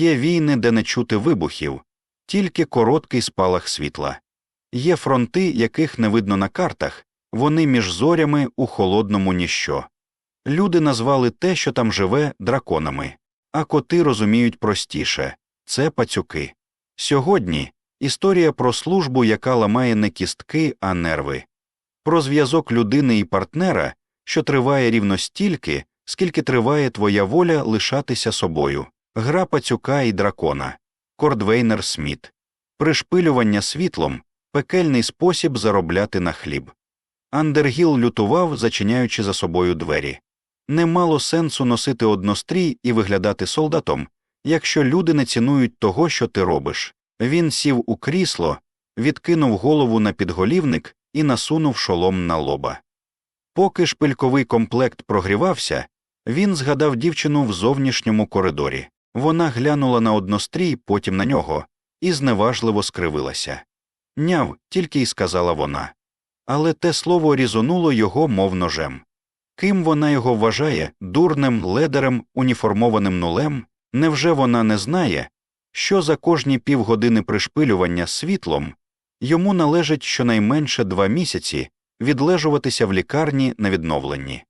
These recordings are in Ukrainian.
Є війни, де не чути вибухів, тільки короткий спалах світла. Є фронти, яких не видно на картах, вони між зорями у холодному ніщо. Люди назвали те, що там живе, драконами, а коти розуміють простіше це пацюки. Сьогодні історія про службу, яка ламає не кістки, а нерви, про зв'язок людини і партнера, що триває рівно стільки, скільки триває твоя воля лишатися собою, гра пацюка і дракона, Кордвейнер Сміт, пришпилювання світлом, пекельний спосіб заробляти на хліб. Андергіл лютував, зачиняючи за собою двері. Не мало сенсу носити однострій і виглядати солдатом, якщо люди не цінують того, що ти робиш. Він сів у крісло, відкинув голову на підголівник і насунув шолом на лоба. Поки шпильковий комплект прогрівався, він згадав дівчину в зовнішньому коридорі. Вона глянула на однострій, потім на нього, і зневажливо скривилася. Няв, тільки й сказала вона. Але те слово різонуло його, мов ножем. Ким вона його вважає дурним ледерем, уніформованим нулем, невже вона не знає, що за кожні півгодини пришпилювання світлом йому належить щонайменше два місяці відлежуватися в лікарні на відновленні.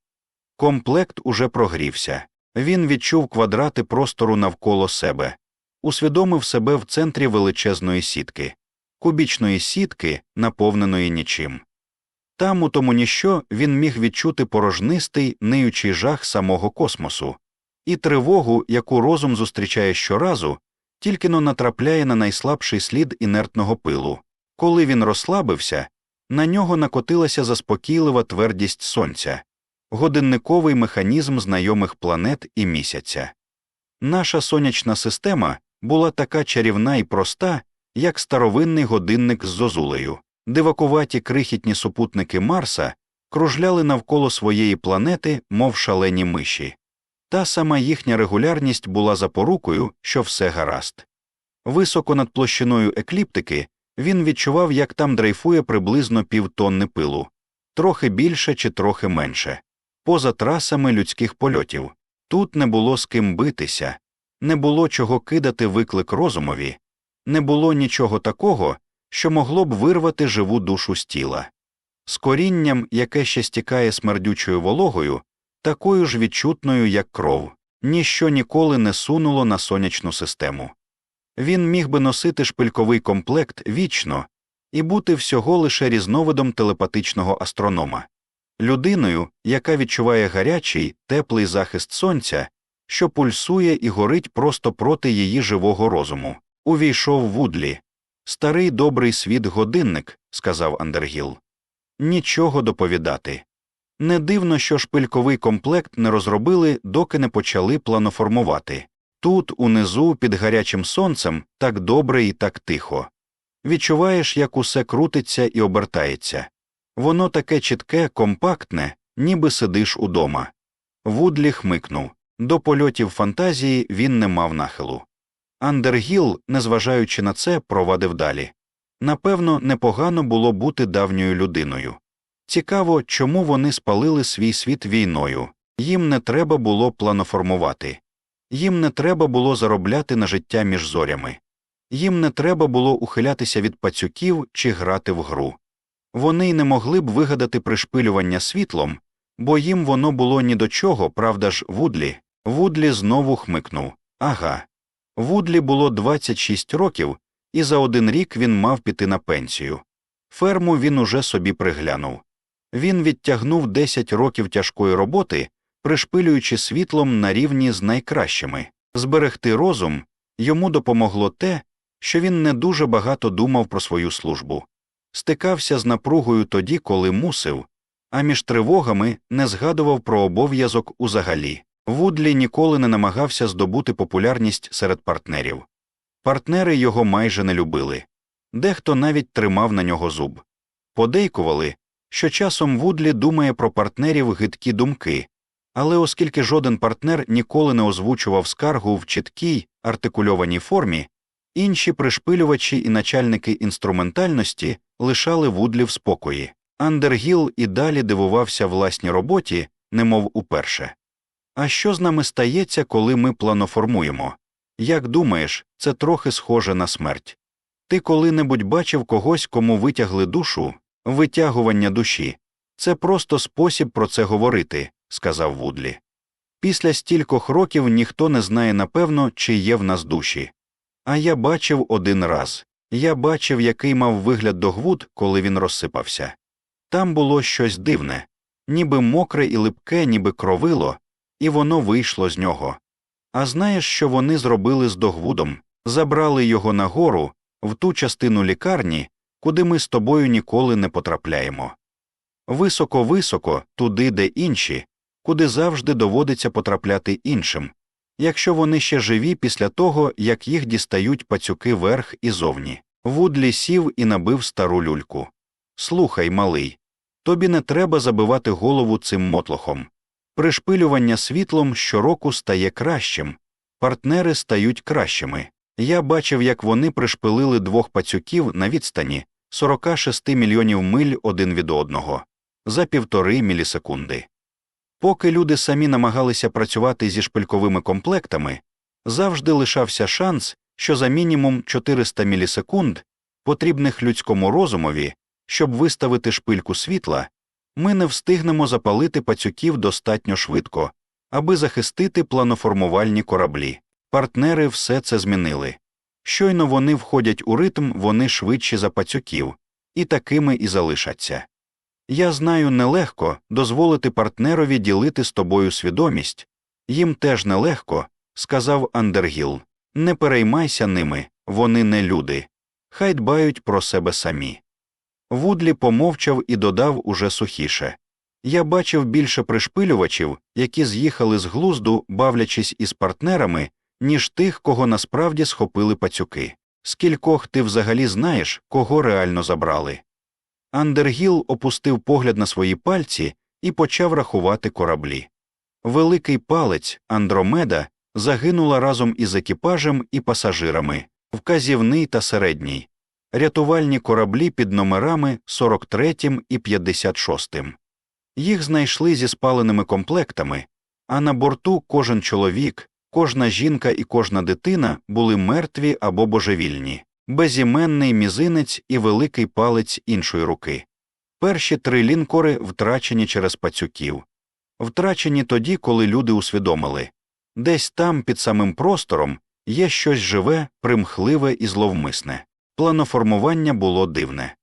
Комплект уже прогрівся, він відчув квадрати простору навколо себе, усвідомив себе в центрі величезної сітки, кубічної сітки, наповненої нічим. Там, у тому ніщо, він міг відчути порожнистий, ниючий жах самого космосу, і тривогу, яку розум зустрічає щоразу, тільки но натрапляє на найслабший слід інертного пилу. Коли він розслабився, на нього накотилася заспокійлива твердість сонця, годинниковий механізм знайомих планет і місяця. Наша сонячна система була така чарівна і проста, як старовинний годинник з зозулею. Дивакуваті крихітні супутники Марса кружляли навколо своєї планети, мов шалені миші. Та сама їхня регулярність була запорукою, що все гаразд. Високо над площиною екліптики він відчував, як там дрейфує приблизно півтонни пилу, трохи більше чи трохи менше, поза трасами людських польотів. Тут не було з ким битися, не було чого кидати виклик розумові, не було нічого такого, що могло б вирвати живу душу з тіла. З корінням, яке ще стікає смердючою вологою, такою ж відчутною, як кров, ніщо ніколи не сунуло на сонячну систему. Він міг би носити шпильковий комплект вічно і бути всього лише різновидом телепатичного астронома, людиною, яка відчуває гарячий, теплий захист сонця, що пульсує і горить просто проти її живого розуму. Увійшов Вудлі. Старий добрий світ годинник, сказав Андергіл. Нічого доповідати. Не дивно, що шпильковий комплект не розробили, доки не почали планоформувати. Тут, унизу, під гарячим сонцем, так добре і так тихо. Відчуваєш, як усе крутиться і обертається. Воно таке чітке, компактне, ніби сидиш удома. Вудлі хмикнув. До польотів фантазії він не мав нахилу. Андергіл, незважаючи на це, провадив далі. Напевно, непогано було бути давньою людиною. Цікаво, чому вони спалили свій світ війною, їм не треба було планоформувати, їм не треба було заробляти на життя між зорями, їм не треба було ухилятися від пацюків чи грати в гру. Вони й не могли б вигадати пришпилювання світлом, бо їм воно було ні до чого, правда ж, Вудлі. Вудлі знову хмикнув Ага. Вудлі було 26 років, і за один рік він мав піти на пенсію. Ферму він уже собі приглянув. Він відтягнув 10 років тяжкої роботи, пришпилюючи світлом на рівні з найкращими. Зберегти розум йому допомогло те, що він не дуже багато думав про свою службу, стикався з напругою тоді, коли мусив, а між тривогами не згадував про обов'язок узагалі. Вудлі ніколи не намагався здобути популярність серед партнерів. Партнери його майже не любили, дехто навіть тримав на нього зуб. Подейкували, що часом Вудлі думає про партнерів гидкі думки, але оскільки жоден партнер ніколи не озвучував скаргу в чіткій, артикульованій формі, інші пришпилювачі і начальники інструментальності лишали Вудлі в спокої. Андергіл і далі дивувався власній роботі, немов уперше. А що з нами стається, коли ми планоформуємо? Як думаєш, це трохи схоже на смерть. Ти коли-небудь бачив когось, кому витягли душу, витягування душі. Це просто спосіб про це говорити, сказав Вудлі. Після стількох років ніхто не знає напевно, чи є в нас душі. А я бачив один раз я бачив, який мав вигляд догвуд, коли він розсипався. Там було щось дивне, ніби мокре і липке, ніби кровило, і воно вийшло з нього. А знаєш, що вони зробили з догвудом? Забрали його нагору, в ту частину лікарні, куди ми з тобою ніколи не потрапляємо. Високо високо, туди, де інші, куди завжди доводиться потрапляти іншим, якщо вони ще живі після того, як їх дістають пацюки верх і зовні. Вудлі сів і набив стару люльку. Слухай, малий, тобі не треба забивати голову цим мотлохом. Пришпилювання світлом щороку стає кращим, партнери стають кращими. Я бачив, як вони пришпилили двох пацюків на відстані 46 мільйонів миль один від одного за півтори мілісекунди. Поки люди самі намагалися працювати зі шпильковими комплектами, завжди лишався шанс, що за мінімум 400 мілісекунд, потрібних людському розумові, щоб виставити шпильку світла, ми не встигнемо запалити пацюків достатньо швидко, аби захистити планоформувальні кораблі. Партнери все це змінили. Щойно вони входять у ритм, вони швидші за пацюків, і такими і залишаться. Я знаю нелегко дозволити партнерові ділити з тобою свідомість, їм теж нелегко, сказав Андергіл. Не переймайся ними, вони не люди, хай дбають про себе самі. Вудлі помовчав і додав уже сухіше Я бачив більше пришпилювачів, які з'їхали з глузду, бавлячись із партнерами, ніж тих, кого насправді схопили пацюки. Скількох ти взагалі знаєш, кого реально забрали. Андергіл опустив погляд на свої пальці і почав рахувати кораблі. Великий палець Андромеда загинула разом із екіпажем і пасажирами, вказівний та середній, рятувальні кораблі під номерами 43 і 56. Їх знайшли зі спаленими комплектами, а на борту кожен чоловік, кожна жінка і кожна дитина були мертві або божевільні безіменний мізинець і великий палець іншої руки. Перші три лінкори втрачені через пацюків, втрачені тоді, коли люди усвідомили десь там, під самим простором, є щось живе, примхливе і зловмисне. Планоформування було дивне.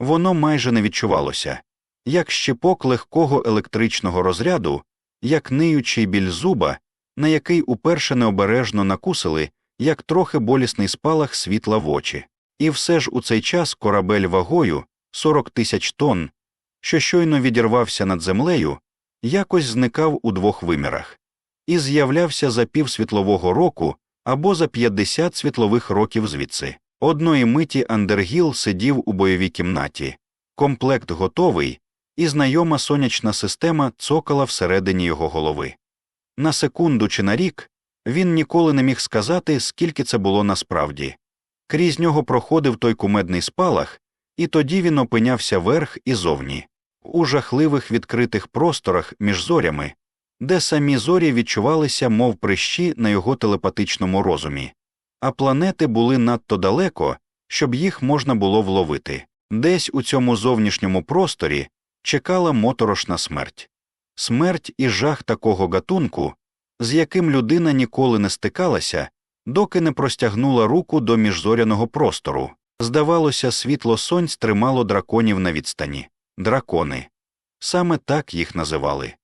Воно майже не відчувалося, як щепок легкого електричного розряду, як ниючий біль зуба, на який уперше необережно накусили як трохи болісний спалах світла в очі, і все ж у цей час корабель вагою 40 тисяч тонн, що щойно відірвався над землею, якось зникав у двох вимірах і з'являвся за пів світлового року або за 50 світлових років звідси. Одної миті Андергіл сидів у бойовій кімнаті, комплект готовий, і знайома сонячна система цокала всередині його голови. На секунду чи на рік він ніколи не міг сказати, скільки це було насправді. Крізь нього проходив той кумедний спалах, і тоді він опинявся верх і зовні, у жахливих відкритих просторах між зорями, де самі зорі відчувалися, мов прищі на його телепатичному розумі, а планети були надто далеко, щоб їх можна було вловити. Десь у цьому зовнішньому просторі чекала моторошна смерть. Смерть і жах такого гатунку з яким людина ніколи не стикалася, доки не простягнула руку до міжзоряного простору. Здавалося, світло сонць тримало драконів на відстані дракони. Саме так їх називали.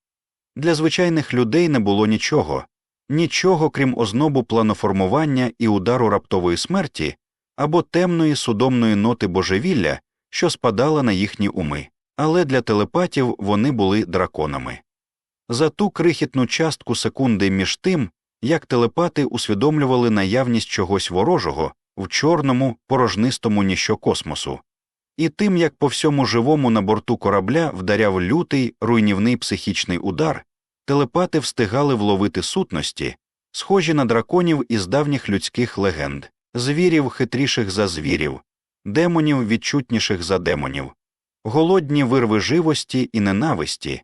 Для звичайних людей не було нічого, нічого крім ознобу планоформування і удару раптової смерті або темної судомної ноти божевілля, що спадала на їхні уми, але для телепатів вони були драконами за ту крихітну частку секунди між тим, як телепати усвідомлювали наявність чогось ворожого в чорному порожнистому ніщо космосу, і тим, як по всьому живому на борту корабля вдаряв лютий руйнівний психічний удар, телепати встигали вловити сутності, схожі на драконів із давніх людських легенд, звірів хитріших за звірів, демонів відчутніших за демонів, голодні вирви живості і ненависті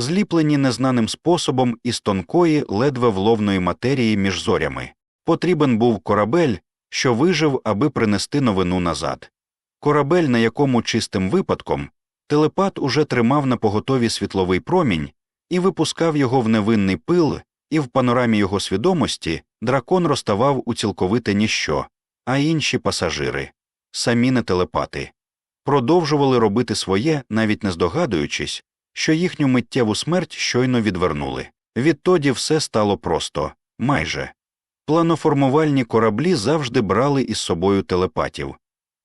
зліплені незнаним способом із тонкої, ледве вловної матерії між зорями. Потрібен був корабель, що вижив, аби принести новину назад. Корабель, на якому чистим випадком телепат уже тримав на поготові світловий промінь і випускав його в невинний пил, і в панорамі його свідомості дракон розставав у цілковите ніщо, а інші пасажири, самі не телепати, продовжували робити своє, навіть не здогадуючись, що їхню миттєву смерть щойно відвернули. Відтоді все стало просто майже. Планоформувальні кораблі завжди брали із собою телепатів.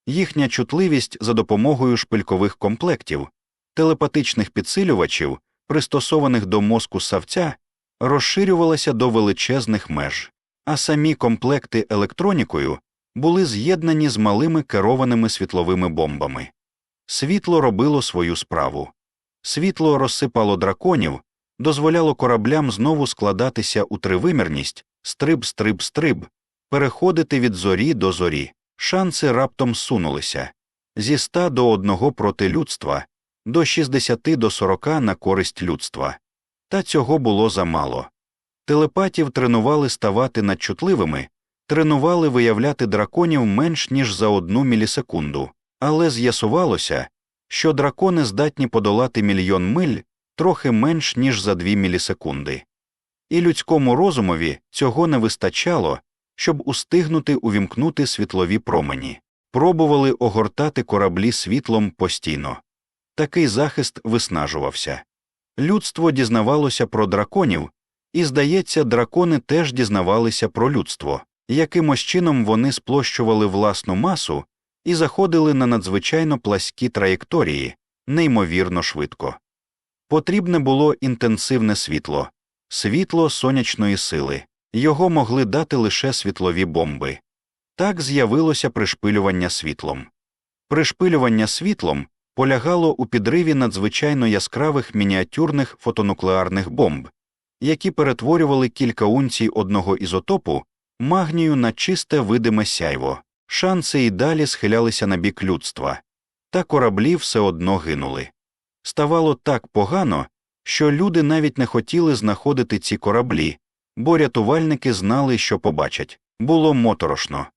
Їхня чутливість за допомогою шпилькових комплектів, телепатичних підсилювачів, пристосованих до мозку савця, розширювалася до величезних меж, а самі комплекти електронікою були з'єднані з малими керованими світловими бомбами. Світло робило свою справу. Світло розсипало драконів, дозволяло кораблям знову складатися у тривимірність, стриб, стриб, стриб, переходити від зорі до зорі. Шанси раптом сунулися зі ста до одного проти людства, до 60 до 40 на користь людства. Та цього було замало. Телепатів тренували ставати надчутливими, тренували виявляти драконів менш ніж за одну мілісекунду, але з'ясувалося, що дракони здатні подолати мільйон миль трохи менш ніж за дві мілісекунди. І людському розумові цього не вистачало, щоб устигнути увімкнути світлові промені, пробували огортати кораблі світлом постійно. Такий захист виснажувався. Людство дізнавалося про драконів, і, здається, дракони теж дізнавалися про людство, якимось чином вони сплощували власну масу і заходили на надзвичайно плаські траєкторії, неймовірно швидко. Потрібне було інтенсивне світло, світло сонячної сили, його могли дати лише світлові бомби. Так з'явилося пришпилювання світлом. Пришпилювання світлом полягало у підриві надзвичайно яскравих мініатюрних фотонуклеарних бомб, які перетворювали кілька унцій одного ізотопу магнію на чисте видиме сяйво, шанси і далі схилялися на бік людства, та кораблі все одно гинули. Ставало так погано, що люди навіть не хотіли знаходити ці кораблі, бо рятувальники знали, що побачать було моторошно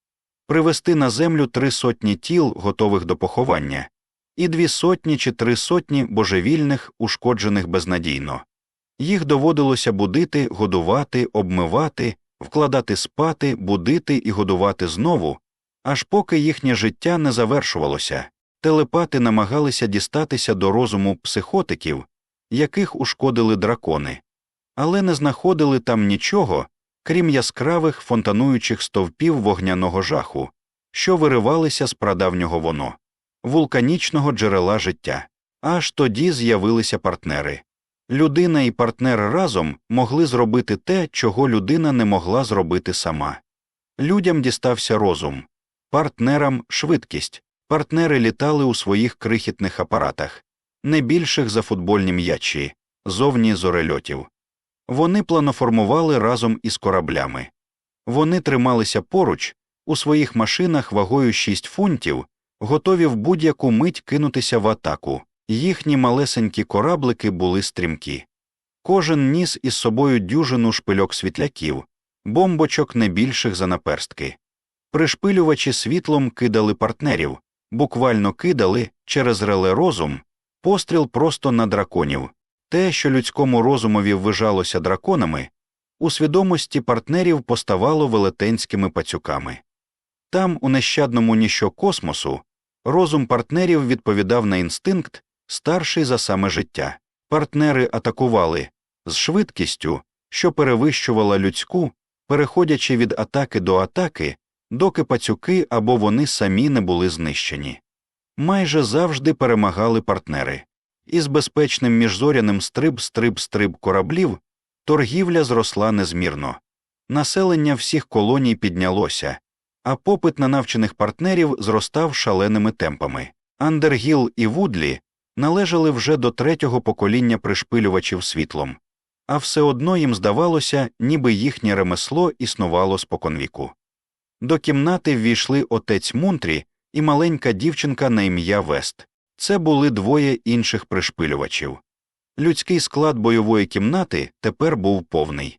привести на землю три сотні тіл, готових до поховання, і дві сотні чи три сотні божевільних, ушкоджених безнадійно. Їх доводилося будити, годувати, обмивати, вкладати спати, будити і годувати знову, аж поки їхнє життя не завершувалося. Телепати намагалися дістатися до розуму психотиків, яких ушкодили дракони, але не знаходили там нічого, крім яскравих фонтануючих стовпів вогняного жаху, що виривалися з прадавнього воно, вулканічного джерела життя. Аж тоді з'явилися партнери. Людина і партнер разом могли зробити те, чого людина не могла зробити сама. Людям дістався розум, партнерам швидкість, партнери літали у своїх крихітних апаратах, не більших за футбольні м'ячі, зовні зорельотів. Вони планоформували разом із кораблями. Вони трималися поруч, у своїх машинах вагою 6 фунтів, готові в будь-яку мить кинутися в атаку. Їхні малесенькі кораблики були стрімкі. Кожен ніс із собою дюжину шпильок світляків, бомбочок не більших за наперстки. Пришпилювачі світлом кидали партнерів, буквально кидали через реле розум, постріл просто на драконів. Те, що людському розумові ввижалося драконами, у свідомості партнерів поставало велетенськими пацюками. Там, у нещадному ніщо космосу, розум партнерів відповідав на інстинкт, старший за саме життя. Партнери атакували з швидкістю, що перевищувала людську, переходячи від атаки до атаки, доки пацюки або вони самі не були знищені. Майже завжди перемагали партнери. Із безпечним міжзоряним стриб-стриб-стриб кораблів торгівля зросла незмірно. Населення всіх колоній піднялося, а попит на навчених партнерів зростав шаленими темпами. Андергіл і Вудлі належали вже до третього покоління пришпилювачів світлом, а все одно їм здавалося, ніби їхнє ремесло існувало споконвіку. До кімнати ввійшли отець Мунтрі і маленька дівчинка на ім'я Вест. Це були двоє інших пришпилювачів. Людський склад бойової кімнати тепер був повний.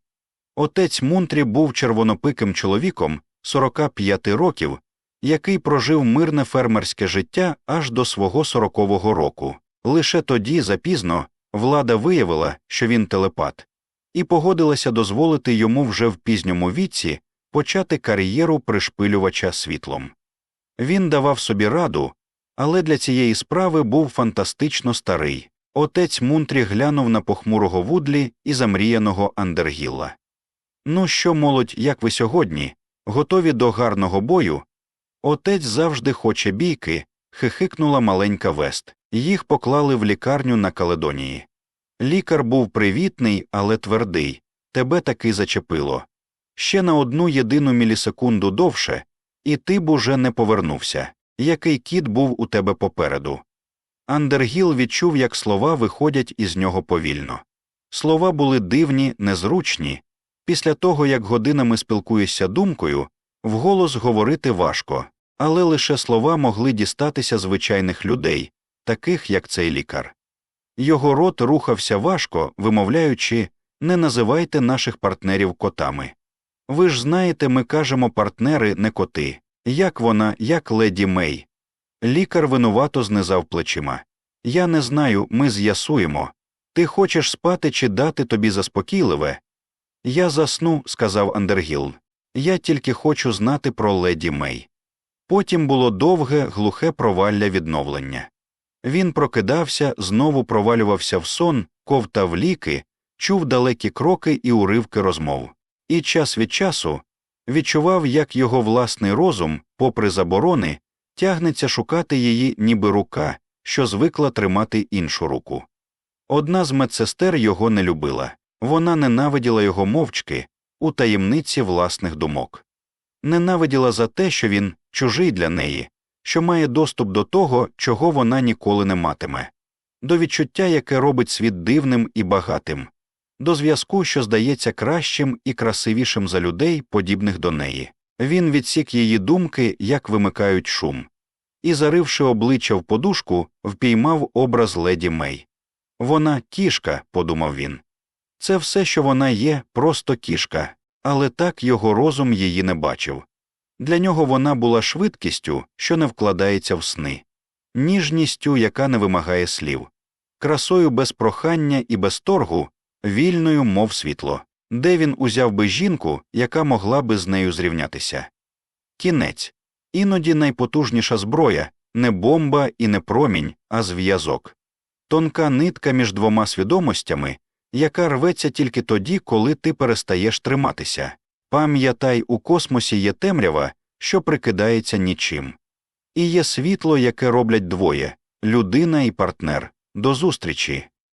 Отець Мунтрі був червонопиким чоловіком 45 років, який прожив мирне фермерське життя аж до свого сорокового року. Лише тоді, запізно, влада виявила, що він телепат, і погодилася дозволити йому вже в пізньому віці почати кар'єру пришпилювача світлом. Він давав собі раду, але для цієї справи був фантастично старий. Отець Мунтрі глянув на похмурого вудлі і замріяного Андергілла. Ну що, молодь, як ви сьогодні, готові до гарного бою? Отець завжди хоче бійки, хихикнула маленька Вест. Їх поклали в лікарню на Каледонії. Лікар був привітний, але твердий. Тебе таки зачепило. Ще на одну єдину мілісекунду довше, і ти б уже не повернувся. Який кіт був у тебе попереду. Андергіл відчув, як слова виходять із нього повільно. Слова були дивні, незручні. Після того, як годинами спілкуєшся думкою, вголос говорити важко, але лише слова могли дістатися звичайних людей, таких як цей лікар. Його рот рухався важко, вимовляючи не називайте наших партнерів котами. Ви ж знаєте, ми кажемо партнери, не коти. Як вона, як леді Мей. Лікар винувато знизав плечима. Я не знаю, ми з'ясуємо. Ти хочеш спати чи дати тобі заспокійливе? Я засну, сказав Андергіл. Я тільки хочу знати про леді Мей. Потім було довге, глухе провалля відновлення. Він прокидався, знову провалювався в сон, ковтав ліки, чув далекі кроки і уривки розмов. І час від часу відчував, як його власний розум, попри заборони, тягнеться шукати її, ніби рука, що звикла тримати іншу руку. Одна з медсестер його не любила вона ненавиділа його мовчки у таємниці власних думок. Ненавиділа за те, що він чужий для неї, що має доступ до того, чого вона ніколи не матиме, до відчуття, яке робить світ дивним і багатим, до зв'язку, що здається кращим і красивішим за людей, подібних до неї. Він відсік її думки, як вимикають шум, і, заривши обличчя в подушку, впіймав образ леді Мей. Вона кішка, подумав він. Це все, що вона є, просто кішка, але так його розум її не бачив. Для нього вона була швидкістю, що не вкладається в сни, ніжністю, яка не вимагає слів, красою без прохання і без торгу, вільною, мов світло, де він узяв би жінку, яка могла би з нею зрівнятися. Кінець іноді найпотужніша зброя не бомба і не промінь, а зв'язок, тонка нитка між двома свідомостями, яка рветься тільки тоді, коли ти перестаєш триматися. Пам'ятай, у космосі є темрява, що прикидається нічим, і є світло, яке роблять двоє людина і партнер. До зустрічі.